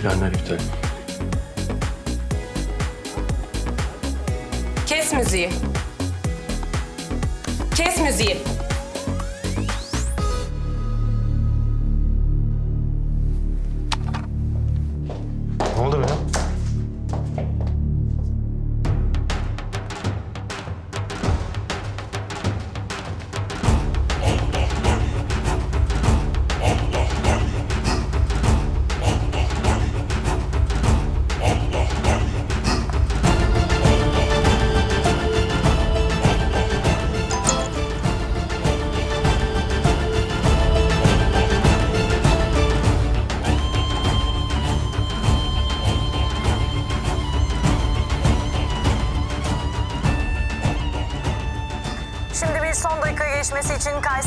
Planlar iptal. Kes müziği. Kes müziği.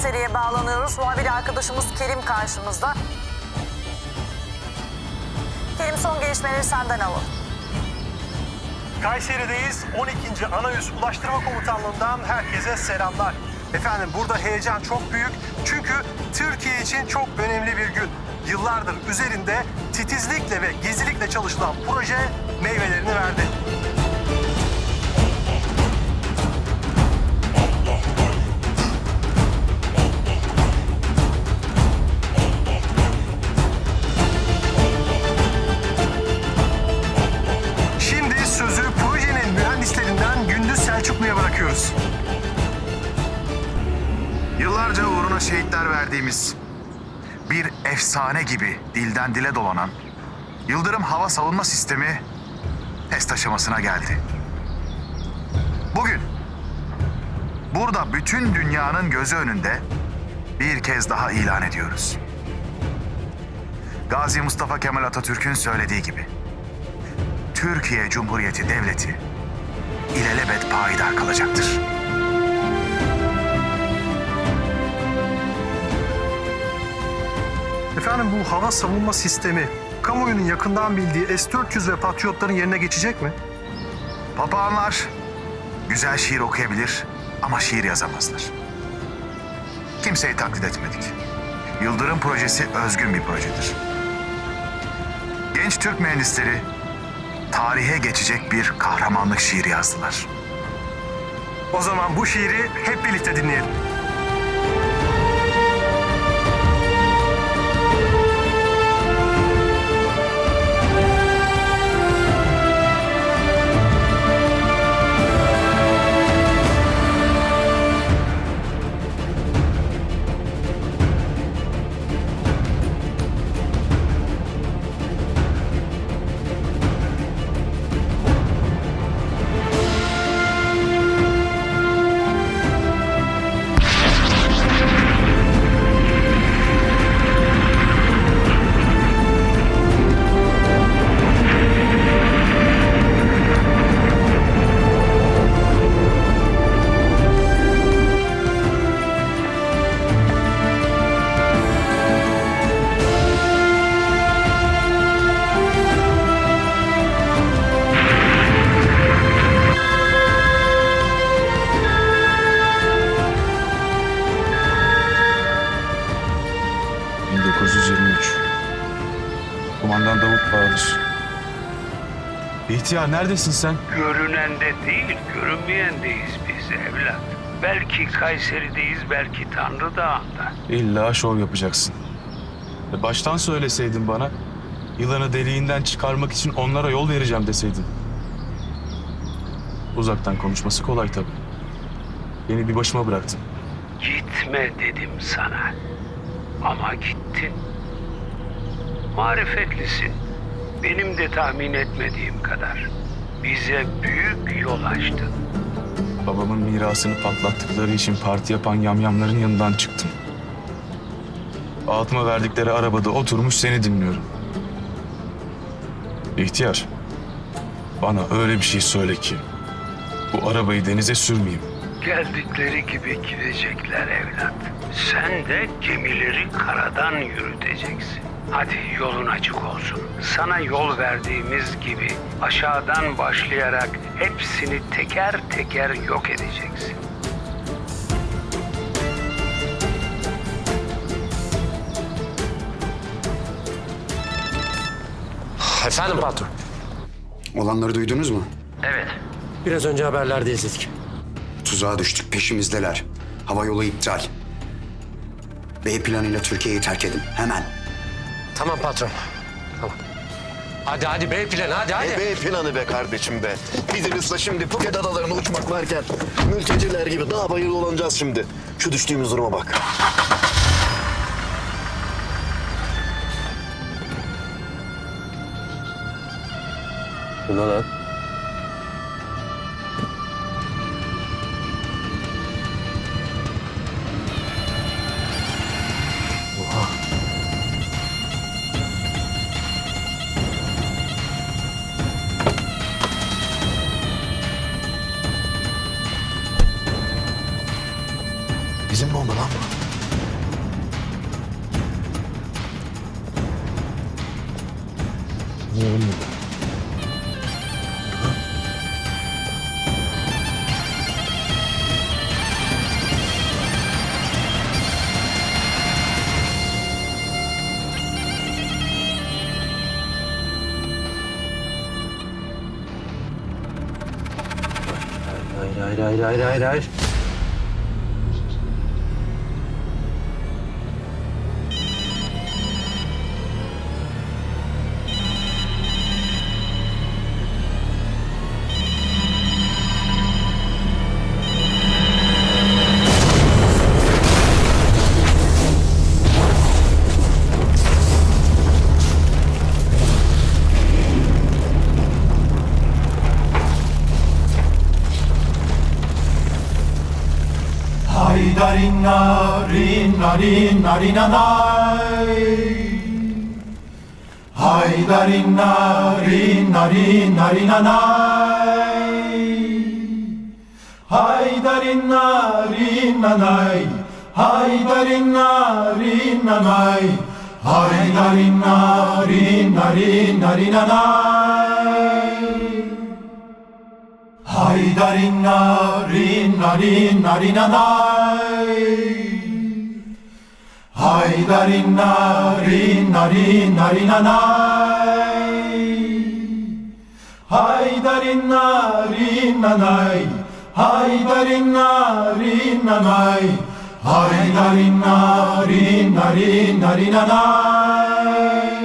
Kayseri'ye bağlanıyoruz. Muhabir arkadaşımız Kerim karşımızda. Kerim son gelişmeleri senden alalım. Kayseri'deyiz. 12. Anayüz Ulaştırma Komutanlığı'ndan herkese selamlar. Efendim burada heyecan çok büyük. Çünkü Türkiye için çok önemli bir gün. Yıllardır üzerinde titizlikle ve gizlilikle çalışılan proje meyvelerini verdi. Bırakıyoruz. Yıllarca uğruna şehitler verdiğimiz bir efsane gibi dilden dile dolanan Yıldırım Hava Savunma Sistemi test aşamasına geldi. Bugün burada bütün dünyanın gözü önünde bir kez daha ilan ediyoruz. Gazi Mustafa Kemal Atatürk'ün söylediği gibi Türkiye Cumhuriyeti Devleti ilelebet payidar kalacaktır. Efendim bu hava savunma sistemi kamuoyunun yakından bildiği S-400 ve Patriotların yerine geçecek mi? Papağanlar güzel şiir okuyabilir ama şiir yazamazlar. Kimseyi taklit etmedik. Yıldırım projesi özgün bir projedir. Genç Türk mühendisleri tarihe geçecek bir kahramanlık şiiri yazdılar. O zaman bu şiiri hep birlikte dinleyelim. Davut Bahadır. İhtiyar neredesin sen? Görünende değil, görünmeyendeyiz biz evlat. Belki Kayseri'deyiz, belki Tanrı Dağı'nda. İlla şov yapacaksın. E baştan söyleseydin bana. Yılanı deliğinden çıkarmak için onlara yol vereceğim deseydin. Uzaktan konuşması kolay tabii. Beni bir başıma bıraktın. Gitme dedim sana. Ama gittin. Marifetlisin. Benim de tahmin etmediğim kadar. Bize büyük yol açtın. Babamın mirasını patlattıkları için parti yapan yamyamların yanından çıktım. Altıma verdikleri arabada oturmuş seni dinliyorum. İhtiyar, bana öyle bir şey söyle ki bu arabayı denize sürmeyeyim. Geldikleri gibi gidecekler evlat. Sen de gemileri karadan yürüteceksin. Hadi yolun açık olsun. Sana yol verdiğimiz gibi aşağıdan başlayarak hepsini teker teker yok edeceksin. Efendim patron. Olanları duydunuz mu? Evet. Biraz önce haberlerde izledik. Tuzağa düştük, peşimizdeler. Hava yolu iptal. B planıyla Türkiye'yi terk edin. Hemen. Tamam patron. Tamam. Hadi hadi B planı hadi hadi. Ne be planı be kardeşim be. Bizim ısla şimdi Phuket adalarına uçmak varken mülteciler gibi daha bayır dolanacağız şimdi. Şu düştüğümüz duruma bak. Bu ne lan? Bizim bomba lan bu. Hayır hayır hayır hayır hayır hayır. Haydarina rina rina rina nay Haydarina rina rina rina nay Haydarina rina nay Haydarina rina nay Haydarina rina rina rina nay リダリナリナリナリナナイハイダリナリナリナリナナイハイダリナリナナイハイダリナリナナイハイダリナリナリナリナナイ